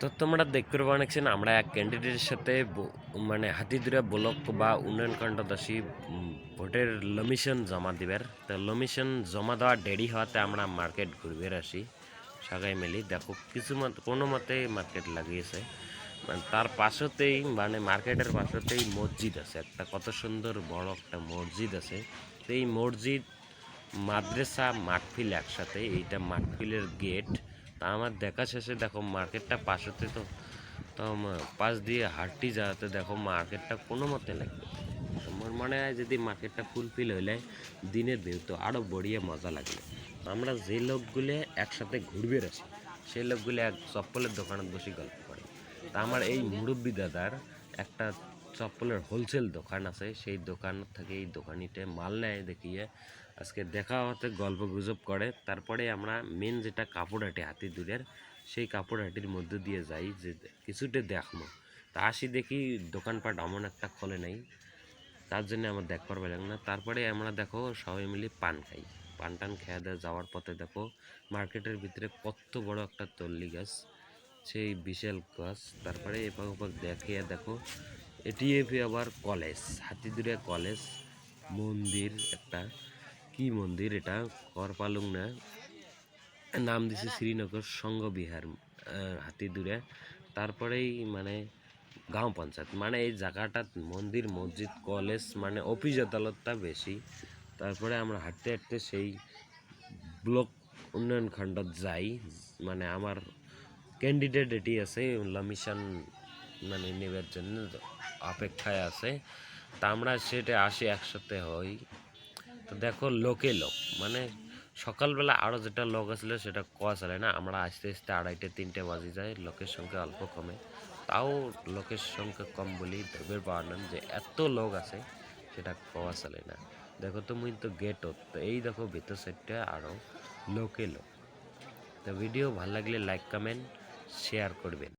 তো তোমরা দেখতে পাচ্ছেন আমরা এক ক্যান্ডিডেটের সাথে মানে হাতিদুরা ব্লক বা উন্নয়ন কাণ্ড দাসী ভোটের লমিশন জমা দিবার। তো লমিশন জমা দেওয়া দেরি হওয়াতে আমরা মার্কেট ঘুরবে আসি সবাই মিলি দেখো, কিছু কোনো মতে মার্কেট লাগিয়েছে। মানে তার পাশেতেই মানে মার্কেটের পাশেতেই মসজিদ আছে। একটা কত সুন্দর বড় একটা মসজিদ আছে। তো এই মসজিদ মাদ্রাসা মাঠফিল একসাথে। এইটা মাঠফিলের গেট তা আমার দেখা শেষে দেখো মার্কেটটা পাশেতে তো তো পাশ দিয়ে হাঁটটি যাওয়াতে দেখো মার্কেটটা কোনো মতে লাগবে আমার মনে হয় যদি মার্কেটটা ফুলফিল হইলে দিনের ভিউ তো আরও বড়িয়ে মজা লাগবে। আমরা যে লোকগুলো একসাথে ঘুরবে আসি সেই লোকগুলো এক চপ্পলের দোকানে বসে গল্প করে। তা আমার এই মুরব্বী দাদার একটা চপ্পলের হোলসেল দোকান আছে। সেই দোকান থেকে এই দোকানিতে মাল নেয়, দেখিয়ে আজকে দেখা হতে গল্প গুজব করে। তারপরে আমরা মেন যেটা কাপড় হাঁটি, হাতি দূরের, সেই কাপড় হাঁটির মধ্যে দিয়ে যাই, যে কিছুটা দেখব। তা আসি দেখি দোকানপাট এমন একটা খোলে নাই। তার জন্য আমার দেখবার পেলাম না। তারপরে আমরা দেখো সবাই মিলে পান খাই। পান টান খেয়ে দেওয়া যাওয়ার পথে দেখো মার্কেটের ভিতরে কত বড় একটা তল্লি গাছ, সেই বিশাল গাছ। তারপরে এপাক ওপাক দেখিয়ে দেখো এটি এপি আবার কলেজ হাতিদুরে কলেজ, মন্দির একটা। কি মন্দির এটা? করপালুং না? নাম দিছে শ্রীনগর সংঘ বিহার হাতিদুরে তারপরেই মানে গাঁও পঞ্চায়েত। মানে এই জায়গাটা মন্দির, মসজিদ, কলেজ মানে অফিস আদালতটা বেশি। তারপরে আমরা হাঁটতে হাঁটতে সেই ব্লক উন্নয়ন খণ্ডত যাই। মানে আমার ক্যান্ডিডেট এটি আছে লমিশন মানে নেবার জন্য অপেক্ষায় আছে। তা আমরা সেটা আসি একসাথে হই। তো দেখো লোকে লোক মানে সকালবেলা আরও যেটা লোক আসলে সেটা কোয়া চলে না, আমরা আস্তে আস্তে আড়াইটে, তিনটে বাজে যায়, লোকের সংখ্যা অল্প কমে। তাও লোকের সংখ্যা কম বলেই ধরবে পারলাম যে এত লোক আছে সেটা কোয়া চলে না। দেখো তো মুই তো গেট তো এই দেখো ভিতর সাইডটা আরও লোকে লোক। তো ভিডিও ভালো লাগলে লাইক কমেন্ট শেয়ার করবেন।